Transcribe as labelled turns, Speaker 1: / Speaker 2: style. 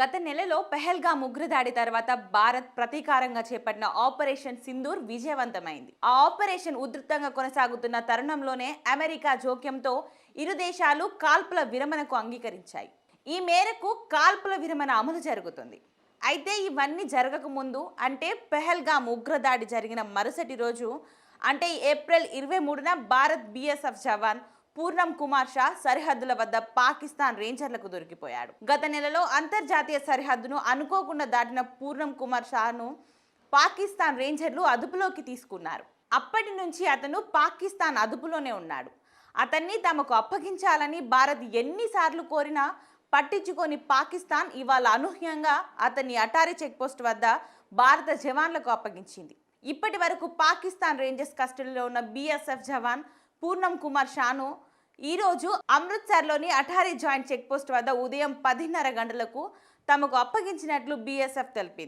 Speaker 1: గత నెలలో పెహల్గాం ఉగ్రదాడి తర్వాత భారత్ ప్రతీకారంగా చేపట్టిన ఆపరేషన్ సింధూర్ విజయవంతమైంది. ఆ ఆపరేషన్ ఉధృతంగా కొనసాగుతున్న తరుణంలోనే అమెరికా జోక్యంతో ఇరు దేశాలు కాల్పుల విరమణకు అంగీకరించాయి. ఈ మేరకు కాల్పుల విరమణ అమలు జరుగుతుంది. అయితే ఇవన్నీ జరగకముందు అంటే పెహల్గాం ఉగ్రదాడి జరిగిన మరుసటి రోజు అంటే ఏప్రిల్ ఇరవై మూడున భారత్ బీఎస్ఎఫ్ జవాన్ పూర్ణం కుమార్ షా సరిహద్దుల వద్ద పాకిస్తాన్ రేంజర్లకు దొరికిపోయాడు. గత నెలలో అంతర్జాతీయ సరిహద్దును అనుకోకుండా దాటిన పూర్ణం కుమార్ షాను పాకిస్తాన్ రేంజర్లు అదుపులోకి తీసుకున్నారు. అప్పటి నుంచి అతను పాకిస్తాన్ అదుపులోనే ఉన్నాడు. అతన్ని తమకు అప్పగించాలని భారత్ ఎన్నిసార్లు కోరినా పట్టించుకొని పాకిస్తాన్ ఇవాళ అనూహ్యంగా అతన్ని అటారీ చెక్పోస్ట్ వద్ద భారత జవాన్లకు అప్పగించింది. ఇప్పటి వరకు పాకిస్తాన్ రేంజర్స్ కస్టడీలో ఉన్న బీఎస్ఎఫ్ జవాన్ పూర్ణం కుమార్ షాను ఈరోజు అమృత్సర్లోని అఠారీ జాయింట్ చెక్పోస్ట్ వద్ద ఉదయం పదిన్నర గంటలకు తమకు అప్పగించినట్లు బీఎస్ఎఫ్ తెలిపింది.